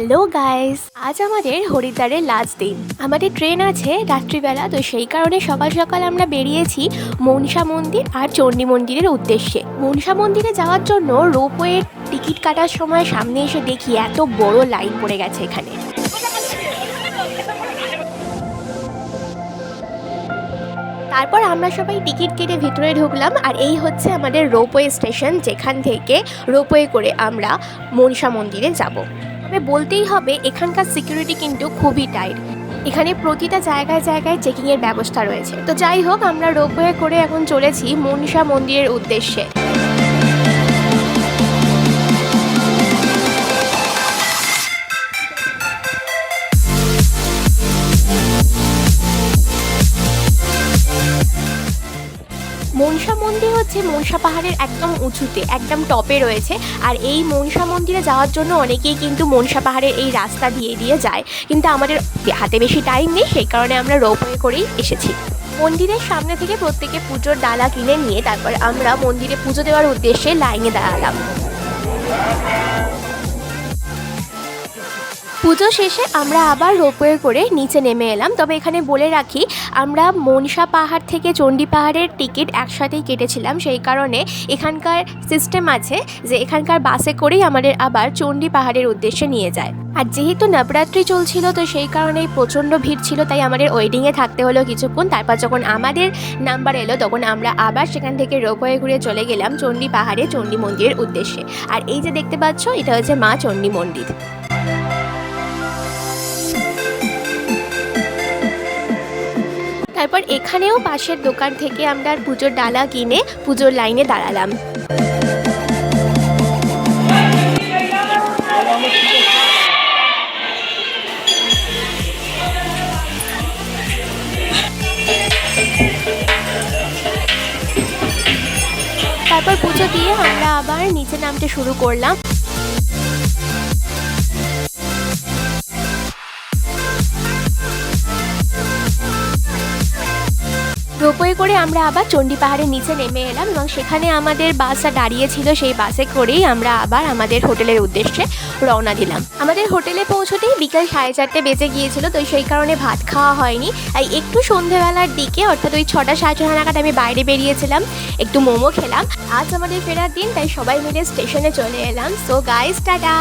Hello guys, আজ আমাদের হরিদ্বারের last দিন আমাদের ট্রেন আছে রাত্রিবেলা, তো সেই কারণে সকাল সকাল আমরা বেরিয়েছি মনসা মন্দির আর চণ্ডী মন্দিরের উদ্দেশ্যে। মনসা মন্দিরে যাওয়ার জন্য রোপওয়ের টিকিট কাটার সময় সামনে এসে দেখি এত বড় লাইন পড়ে গেছে এখানে। তারপর আমরা সবাই টিকিট কেটে ভিতরে ঢুকলাম, আর এই হচ্ছে আমাদের রোপওয়ে স্টেশন, যেখান থেকে রোপওয়ে করে আমরা মনসা মন্দিরে যাব। তবে বলতেই হবে, এখানকার সিকিউরিটি কিন্তু খুবই টাইট এখানে প্রতিটা জায়গায় জায়গায় চেকিংয়ের ব্যবস্থা রয়েছে। তো যাই হোক, আমরা রোপওয়ে করে এখন চলেছি মনসা মন্দিরের উদ্দেশ্যে। মনসা মন্দির হচ্ছে মনসা পাহাড়ের একদম উঁচুতে, একদম টপে রয়েছে। আর এই মনসা মন্দিরে যাওয়ার জন্য অনেকেই কিন্তু মনসা পাহাড়ের এই রাস্তা দিয়ে দিয়ে যায়। কিন্তু আমাদের হাতে বেশি টাইম নেই, সেই কারণে আমরা রোপওয়ে করেই এসেছি। মন্দিরের সামনে থেকে প্রত্যেকে পুজোর ডালা কিনে নিয়ে তারপর আমরা মন্দিরে পুজো দেওয়ার উদ্দেশ্যে লাইনে দাঁড়ালাম। পুজো শেষে আমরা আবার রোপওয়ে করে নিচে নেমে এলাম। তবে এখানে বলে রাখি, আমরা মনসা পাহাড় থেকে চণ্ডী পাহাড়ের টিকিট একসাথেই কেটেছিলাম। সেই কারণে এখানকার সিস্টেম আছে যে এখানকার বাসে করেই আমাদের আবার চণ্ডী পাহাড়ের উদ্দেশ্যে নিয়ে যায়। আর যেহেতু নবরাত্রি চলছিল, তো সেই কারণেই প্রচণ্ড ভিড় ছিল, তাই আমাদের ওয়েডিংয়ে থাকতে হলো কিছুক্ষণ। তারপর যখন আমাদের নাম্বার এলো, তখন আমরা আবার সেখান থেকে রোপওয়ে ঘুরে চলে গেলাম চণ্ডী পাহাড়ে, চণ্ডী মন্দিরের উদ্দেশ্যে। আর এই যে দেখতে পাচ্ছ, এটা হচ্ছে মা চণ্ডী মন্দির। তারপর এখানেও পাশের দোকান থেকে আমরা পুজোর ডালা কিনে পুজোর লাইনে দাঁড়ালাম। তারপর পুজো দিয়ে আমরা আবার নিচে নামতে শুরু করলাম। রোপওয়ে করে আমরা আবার চণ্ডী পাহাড়ের নিচে নেমে এলাম এবং সেখানে আমাদের বাসটা দাঁড়িয়ে ছিল সেই বাসে করেই আমরা আবার আমাদের হোটেলের উদ্দেশ্যে রওনা দিলাম। আমাদের হোটেলে পৌঁছতেই বিকাল সাড়ে চারটে বেজে গিয়েছিল, তো সেই কারণে ভাত খাওয়া হয়নি। তাই একটু সন্ধেবেলার দিকে, অর্থাৎ ওই ছটা সাড়ে ছটা নাগাদ আমি বাইরে বেরিয়েছিলাম, একটু মোমো খেলাম। আজ আমাদের ফেরার দিন, তাই সবাই মিলে স্টেশনে চলে এলাম। So guys tata